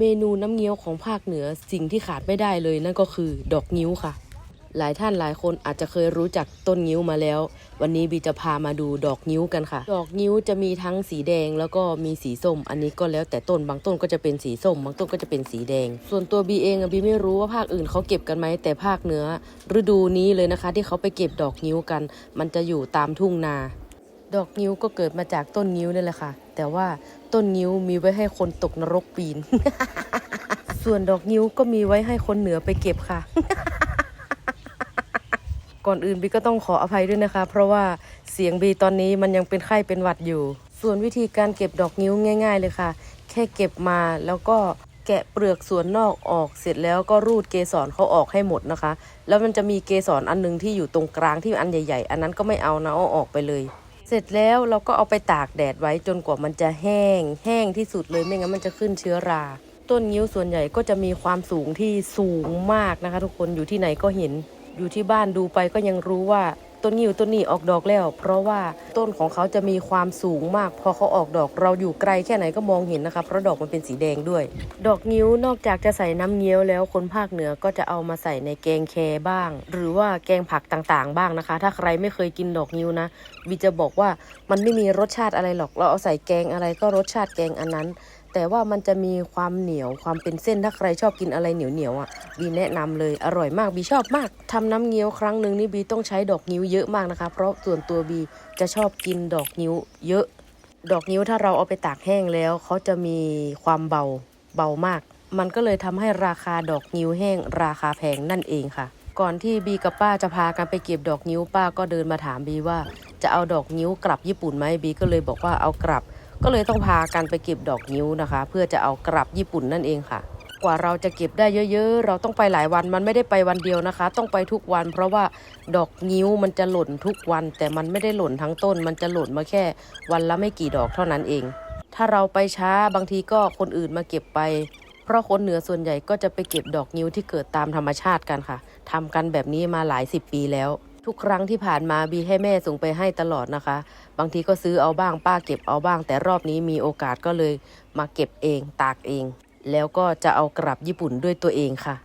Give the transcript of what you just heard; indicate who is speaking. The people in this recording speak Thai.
Speaker 1: เมนูน้ำเงี้ยวของภาคเหนือสิ่งที่ขาดไม่ได้เลยนั่นก็คือดอกงิ้วค่ะ หลายท่านหลายคนอาจจะเคยรู้จักต้นงิ้วมาแล้ว วันนี้บีจะพามาดูดอกงิ้วกันค่ะ ดอกงิ้วจะมีทั้งสีแดงแล้วก็มีสีส้ม อันนี้ก็แล้วแต่ต้นบางต้นก็จะเป็นสีส้ม บางต้นก็จะเป็นสีแดง ส่วนตัวบีเองอะบีไม่รู้ว่าภาคอื่นเขาเก็บกันไหมแต่ภาคเหนือฤดูนี้เลยนะคะ ที่เขาไปเก็บดอกงิ้วกัน มันจะอยู่ตามทุ่งนา ดอกงิ้วก็เกิดมาจากต้นงิ้วนี่แหละค่ะ แต่ว่าต้นงิ้วมีไว้ให้คนตกนรกปีน ส่วนดอกงิ้วก็มีไว้ให้คนเหนือไปเก็บค่ะ ก่อนอื่นบีก็ต้องขออภัยด้วยนะคะ เพราะว่าเสียงบีตอนนี้มันยังเป็นไข้เป็นหวัดอยู่ ส่วนวิธีการเก็บดอกงิ้วง่าย ๆ เลยค่ะ แค่เก็บมาแล้วก็แกะเปลือกส่วนนอกออกเสร็จแล้วก็รูดเกสรเขาออกให้หมดนะคะ แล้วมันจะมีเกสรอันหนึงที่อยู่ตรงกลางที่อันใหญ่ ๆ อันนั้นก็ไม่เอานะเอาออกไปเลย เสร็จแล้วเราก็เอาไปตากแดดไว้จนกว่ามันจะแห้ง แห้งที่สุดเลยไม่งั้นมันจะขึ้นเชื้อรา ต้นงิ้วส่วนใหญ่ก็จะมีความสูงที่สูงมากนะคะ ทุกคนอยู่ที่ไหนก็เห็นอยู่ที่บ้านดูไปก็ยังรู้ว่า ต้นงิ้วต้นนี้ออกดอกแล้ว เพราะว่าต้นของเขาจะมีความสูงมาก พอเขาออกดอกเราอยู่ไกลแค่ไหนก็มองเห็นนะคะเพราะดอกมันเป็นสีแดงด้วย ดอกงิ้วนอกจากจะใส่น้ำเงี้ยวแล้วคนภาคเหนือก็จะเอามาใส่ในแกงแคบ้าง หรือว่าแกงผักต่างๆ บ้างนะคะ ถ้าใครไม่เคยกินดอกงิ้วนะบีจะบอกว่ามันไม่มีรสชาติอะไรหรอก เราเอาใส่แกงอะไรก็รสชาติแกงอันนั้น แต่ว่ามันจะมีความเหนียวความเป็นเส้นถ้าใครชอบกินอะไรเหนียวเหนียวๆอะบีแนะนำเลยอร่อยมากบีชอบมากทำน้ำเงี้ยวครั้งหนึ่งนี่บีต้องใช้ดอกนิ้วเยอะมากนะคะ เพราะส่วนตัวบีจะชอบกินดอกนิ้วเยอะ ดอกนิ้วถ้าเราเอาไปตากแห้งแล้วเขาจะมีความเบาเบามาก มันก็เลยทำให้ราคาดอกนิ้วแห้ง ราคาแพงนั่นเองค่ะ ก่อนที่บีกับป้าจะพากันไปเก็บดอกนิ้วป้าก็เดินมาถามบีว่า จะเอาดอกนิ้วกลับญี่ปุ่นไหมบีก็เลยบอกว่าเอากลับ ก็เลยต้องพากันไปเก็บดอกนิ้วนะคะ เพื่อจะเอากลับญี่ปุ่นนั่นเองค่ะ กว่าเราจะเก็บได้เยอะ ๆ เราต้องไปหลายวันมันไม่ได้ไปวันเดียวนะคะ ต้องไปทุกวัน เพราะว่าดอกนิ้วมันจะหล่นทุกวัน แต่มันไม่ได้หล่นทั้งต้น มันจะหล่นมาแค่วันละไม่กี่ดอกเท่านั้นเอง ถ้าเราไปช้าบางทีก็คนอื่นมาเก็บไปเพราะคนเหนือส่วนใหญ่ก็จะไปเก็บดอกนิ้วที่เกิดตามธรรมชาติกันค่ะ ทำกันแบบนี้มาหลายสิบปีแล้ว ทุกครั้งที่ผ่านมาบีให้แม่ส่งไปให้ตลอดนะคะ บางทีก็ซื้อเอาบ้างป้าเก็บเอาบ้าง แต่รอบนี้มีโอกาสก็เลยมาเก็บเองตากเอง แล้วก็จะเอากลับญี่ปุ่นด้วยตัวเองค่ะ